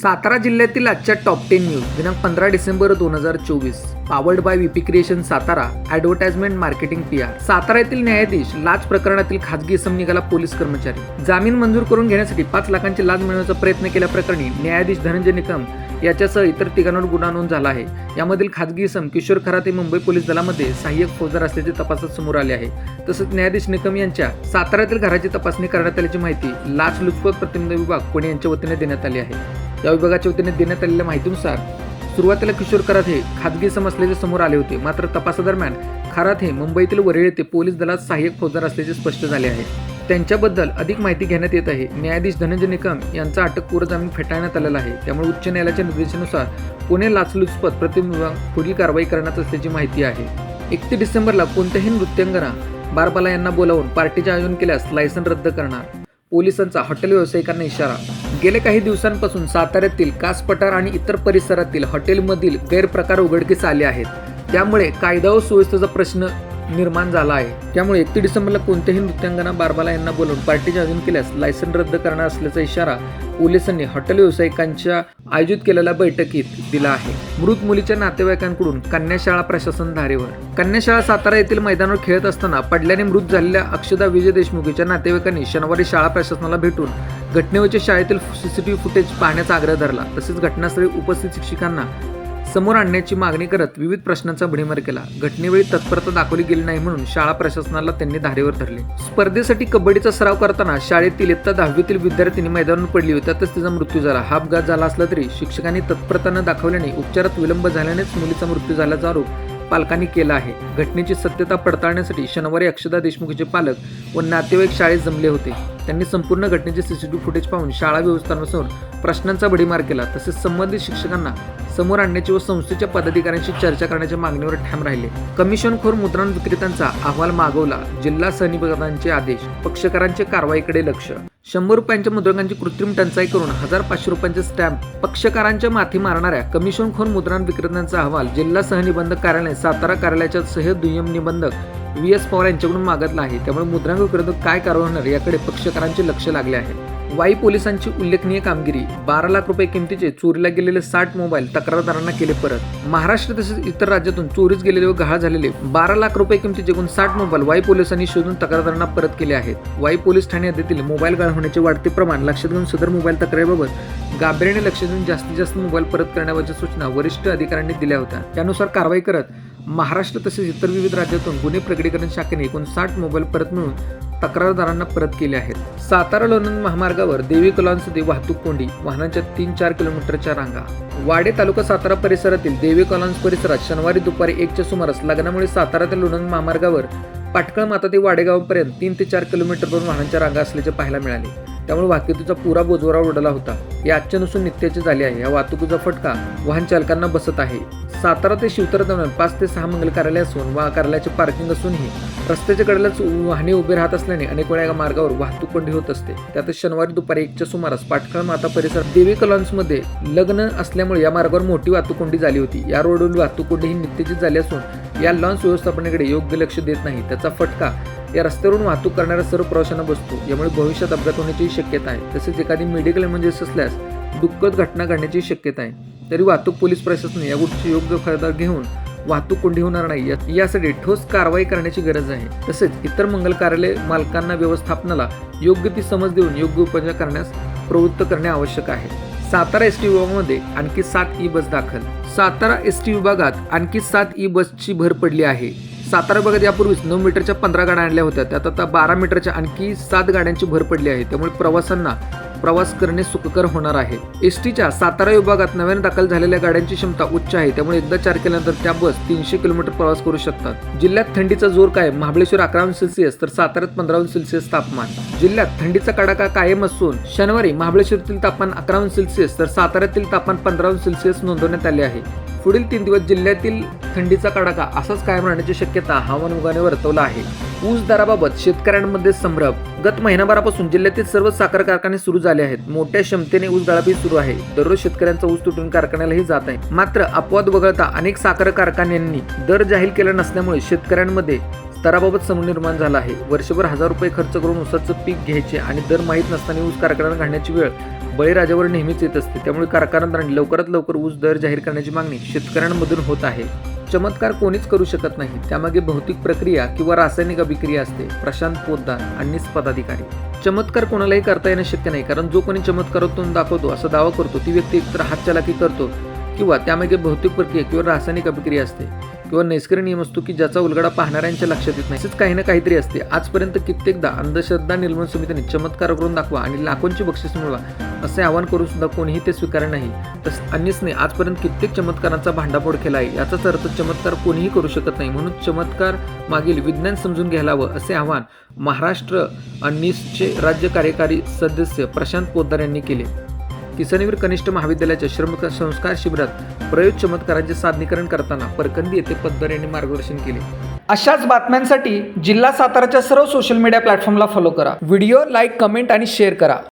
सातारा जिल्ह्यातील आजच्या top ten news दिनांक पंधरा डिसेंबर दोन हजार चोवीस. Powered by VP creation Satara advertisement marketing P R Satara येथील न्यायाधीश लाच प्रकरणातील खाजगी इसम निघाला पोलीस कर्मचारी. जामीन मंजूर करून घेण्यासाठी पाच लाखांची लाच मिळवण्याचा प्रयत्न केल्याप्रकरणी न्यायाधीश धनंजय निकम याच्यासह इतर तिघांवर गुन्हा नोंद झाला आहे. यामधील खाजगी इसम किशोर खराते मुंबई पोलीस दलामध्ये सहाय्यक फौजदार असल्याचे तपासात समोर आले आहे. तसंच न्यायाधीश निकम यांच्या साताऱ्यातील घराची तपासणी करण्यात आल्याची माहिती लाच लुचपत प्रतिबंध विभाग पुणे यांच्या वतीने देण्यात आली आहे. या विभागाच्या वतीने देण्यात आलेल्या माहितीनुसार सुरुवातीला किशोर खरात हे खाजगी सम असल्याचे समोर आले होते. मात्र तपासादरम्यान खरात हे मुंबईतील वरळी येथे पोलीस दलात सहाय्यक फौजदार असल्याचे स्पष्ट झाले आहे. त्यांच्याबद्दल अधिक माहिती घेण्यात येत आहे. न्यायाधीश धनंजय निकम यांचा अटकपूर्व जामीन फेटाळण्यात आलेला आहे. त्यामुळे उच्च न्यायालयाच्या निर्देशानुसार पुणे लाचलुचपत प्रतिविभाग पुढील कारवाई करण्यात असल्याची माहिती आहे. एकतीस डिसेंबरला कोणत्याही नृत्यांगना बारबाला यांना बोलावून पार्टीचे आयोजन केल्यास लायसन रद्द करणार. पोलिसांचा हॉटेल व्यावसायिकांना इशारा गेल्या काही दिवसांपासून साताऱ्यातील कासपठार आणि इतर परिसरातील हॉटेलमधील गैरप्रकार उघडकीस आले आहेत. त्यामुळे कायदा व सुव्यवस्थेचा प्रश्न निर्माण झाला आहे. त्यामुळे एकतीस डिसेंबरला कोणत्याही नृत्यांगना बारबाला यांना बोलवून पार्टीचे आयोजन केल्यास लायसन रद्द करणार असल्याचा इशारा पोलिसांनी हॉटेल व्यावसायिकांच्या आयोजित केलेल्या बैठकीत दिला आहे. मृत मुलीच्या नातेवाईकांकडून कन्याशाळा प्रशासन धारेवर कन्याशाळा सातारा येथील मैदानावर खेळत असताना पडल्याने मृत झालेल्या अक्षदा विजय देशमुख यांच्या नातेवाईकांनी शनिवारी शाळा प्रशासनाला भेटून घटनेवरच्या शाळेतील C C T V footage पाहण्याचा आग्रह धरला. तसेच घटनास्थळी उपस्थित शिक्षकांना समोर आणण्याची मागणी करत विविध प्रश्नांचा भडीमार केला. घटनेवेळी तत्परता दाखवली गेली नाही म्हणून शाळा प्रशासनाला त्यांनी धारेवर धरले. स्पर्धेसाठी कबड्डीचा सराव करताना शाळेतील इयत्ता दहावीतील विद्यार्थ्यांनी मैदानावर पडली होती. त्यातच तिचा मृत्यू झाला. हा अपघात झाला असला तरी शिक्षकांनी तत्परता न दाखवल्याने उपचारात विलंब झाल्यानेच मुलीचा मृत्यू झाल्याचा आरोप पालकांनी केला आहे. घटनेची सत्यता पडताळण्यासाठी शनिवारी अक्षदा देशमुखचे पालक व नातेवाईक शाळेत जमले होते. त्यांनी संपूर्ण घटनेचे सीसीटीव्ही फुटेज पाहून शाळा व्यवस्थांपासून प्रश्नांचा भडीमार केला. तसेच संबंधित शिक्षकांना समोर आणण्याची व संस्थेच्या पदाधिकाऱ्यांशी चर्चा करण्याच्या मागणीवर ठाम राहिले. कमिशनखोर मुद्रण विक्रेत्यांचा अहवाल मागवला. जिल्हा सनिपदांचे आदेश. पक्षकारांचे कारवाईकडे लक्ष शंभर रुपयांच्या मुद्रकांची कृत्रिम टंचाई करून हजार पाचशे रुपयांचे स्टॅम्प पक्षकारांच्या माथी मारणाऱ्या कमिशनखोर मुद्रांक विक्रेत्यांचा अहवाल जिल्हा सहनिबंधक कार्यालय सातारा कार्यालयाच्या सह दुय्यम निबंधक व्ही एस पवार यांच्याकडून मागतला आहे. त्यामुळे मुद्रांक विक्रेते काय कारवाई होणार याकडे पक्षकारांचे लक्ष लागले आहे. वाई पोलिसांची उल्लेखनीय कामगिरी बारा लाख रुपये किमतीचे चोरीला गेलेले साठ मोबाईल तक्रारदारांना केले परत. महाराष्ट्र तसेच इतर राज्यातून चोरीस गेलेले व गहाळ झालेले बारा लाख रुपये किमतीचे एकूण साठ मोबाईल वाई पोलिसांनी शोधून तक्रारदारांना परत केले आहेत. वाई पोलीस ठाणे हद्दीतील मोबाईल गाळ होण्याचे वाढते प्रमाण लक्षात घेऊन सदर मोबाईल तक्रारीबाबत गांभीर्याने लक्ष देऊन जास्तीत जास्त मोबाईल परत करण्याबाबतच्या सूचना वरिष्ठ अधिकाऱ्यांनी दिल्या होत्या. त्यानुसार कारवाई करत महाराष्ट्र तसेच इतर विविध राज्यातून गुन्हे प्रकटीकरण शाखेने एकूण साठ मोबाईल परत मिळून तक्रारदारांना परत केले आहेत. सातारा लोणंद महामार्गावर देवी कॉलॉन्समध्ये वाहतूक कोंडी वाहनांच्या तीन चार किलोमीटरच्या रांगा. वाडे तालुका सातारा परिसरातील देवी कॉलॉन्स परिसरात शनिवारी दुपारी एकच्या सुमारास लग्नामुळे सातारा ते लोणंद महामार्गावर पाटकळ माता ते वाडेगावपर्यंत तीन ते चार किलोमीटरवरून वाहनांच्या रांगा असल्याचे पाहायला मिळाले. त्यामुळे वाहतुकीचा पुरा बोजवरा उडला होता. या आजच्या नसून नित्याची झाली आहे. या वाहतुकीचा फटका वाहन चालकांना बसत आहे. सातारा ते शिवतरा दरम्यान पाच ते सहा मंगल कार्यालय असून वा कार्यालयाचे पार्किंग असूनही रस्त्याच्या कडेलाच वाहने उभे राहत असल्याने अनेक वेळा या मार्गावर वाहतूक कोंडी होत असते. त्यातच शनिवारी दुपारी एकच्या सुमारास पाटखळ माता परिसर देवी कलॉन्समध्ये लग्न असल्यामुळे या मार्गावर मोठी वाहतूक कोंडी झाली होती. या रोडवरील वाहतूक कोंडी ही नित्याचीच झाली असून या लॉन्स व्यवस्थापनेकडे योग्य लक्ष देत नाही त्याचा फटका. या रस्त्यावरून वाहतूक करणाऱ्या सर्व प्रवाशांना बसतो. यामुळे भविष्यात अपघात होण्याची शक्यता आहे. तसेच एखादी मेडिकल इमर्जन्सी असल्यास दुःखद घटना घडण्याची शक्यता आहे. तरी वाहतूक पोलीस प्रशासनाने या गोष्टीची योग्य फायदा घेऊन वाहतूक कोंडी होणार नाही. यासाठी ठोस कारवाई करण्याची गरज आहे. तसेच इतर मंगल कार्यालय मालकांना व्यवस्थापनाला योग्य ती समज देऊन योग्य उपाय करण्यास प्रवृत्त करणे आवश्यक आहे. सातारा एस टी विभागामध्ये आणखी सात ई बस दाखल. सातारा एस टी विभागात आणखी सात ई बसची भर पडली आहे. सातारा विभागात यापूर्वीच नऊ मीटरच्या पंधरा गाड्या आणल्या होत्या. त्यात आता बारा मीटरच्या आणखी सात गाड्यांची भर पडली आहे. त्यामुळे प्रवाशांना प्रवास करणे सुखकर होणार आहे. एस टीच्या सातारा विभागात नव्याने दाखल झालेल्या गाड्यांची क्षमता उच्च आहे. त्यामुळे एकदा चार केल्यानंतर त्या बस तीनशे किलोमीटर प्रवास करू शकतात. जिल्ह्यात थंडीचा जोर कायम. महाबळेश्वर अकरा अंश सेल्सिअस तर साताऱ्यात पंधरा अंश सेल्सिअस तापमान. जिल्ह्यात थंडीचा कडाका कायम असून शनिवारी महाबळेश्वरातील तापमान अकरा अंश सेल्सिअस तर साताऱ्यातील तापमान पंधरा अंश सेल्सिअस नोंदवण्यात आले आहे. पुढील तीन दिवस जिल्ह्यातील थंडीचा कडाका असाच कायम राहण्याची शक्यता हवामान विभागाने वर्तवला आहे. ऊस दराबाबत शेतकऱ्यांमध्ये संभ्रम. गत महिनाभरापासून जिल्ह्यातील सर्व साखर कारखाने सुरू झाले आहेत. मोठ्या क्षमतेने ऊस दळाबी सुरू आहे. दररोज शेतकऱ्यांचा ऊस तुटून कारखान्यालाही जात आहे. मात्र अपवाद वगळता अनेक साखर कारखान्यांनी दर जाहीर केला नसल्यामुळे शेतकऱ्यांमध्ये दराबाबत समूह निर्माण झाला आहे. वर्षभर हजार रुपये खर्च करून ऊसाचं पीक घ्यायचे आणि दर माहीत नसताना ऊस कारखान्यात घालण्याची वेळ बळीराजावर नेहमीच येत असते. त्यामुळे कारखानदारांनी लवकरात लवकर ऊस दर जाहीर करण्याची मागणी शेतकऱ्यांमधून होत आहे. चमत्कार कोणीच करू शकत नाही. त्यामागे भौतिक प्रक्रिया किंवा रासायनिक अभिक्रिया असते. प्रशांत पोद्दार आणि पदाधिकारी. चमत्कार कोणालाही करता येणं शक्य नाही. कारण जो कोणी चमत्कारातून दाखवतो असा दावा करतो ती व्यक्ती एकतर हातचलाकी करतो किंवा त्यामागे भौतिक प्रक्रिया किंवा रासायनिक अभिक्रिया असते. किंवा नैसर्गिक नियम असतो की ज्याचा उलगडा पाहणाऱ्यांच्या लक्षात येत नाही. तसेच काही ना काहीतरी असते. आजपर्यंत कित्येकदा अंधश्रद्धा निर्मूलन समितीने चमत्कार करून दाखवा आणि लाखोंची बक्षीस मिळवा असे आवाहन करून सुद्धा कोणीही ते स्वीकार नाही. तस अन्यसने आजपर्यंत कित्येक चमत्कारांचा भांडाफोड केला आहे. याचाच अर्थ चमत्कार कोणीही करू शकत नाही. म्हणून चमत्कार मागील विज्ञान समजून घ्यायला हवं असे आवाहन महाराष्ट्र अन्नीसचे राज्य कार्यकारी सदस्य प्रशांत पोद्दार यांनी केले. किसनवीर कनिष्ठ महाविद्यालयाच्या श्रम संस्कार शिबिरात प्रयोग चमत्कारांचे सादरीकरण करताना परकंदी येथे पद्दर यांनी मार्गदर्शन केले. अशाच बातम्यांसाठी जिल्हा साताराच्या सर्व सोशल मीडिया प्लॅटफॉर्मला फॉलो करा. व्हिडिओ लाईक कमेंट आणि शेअर करा.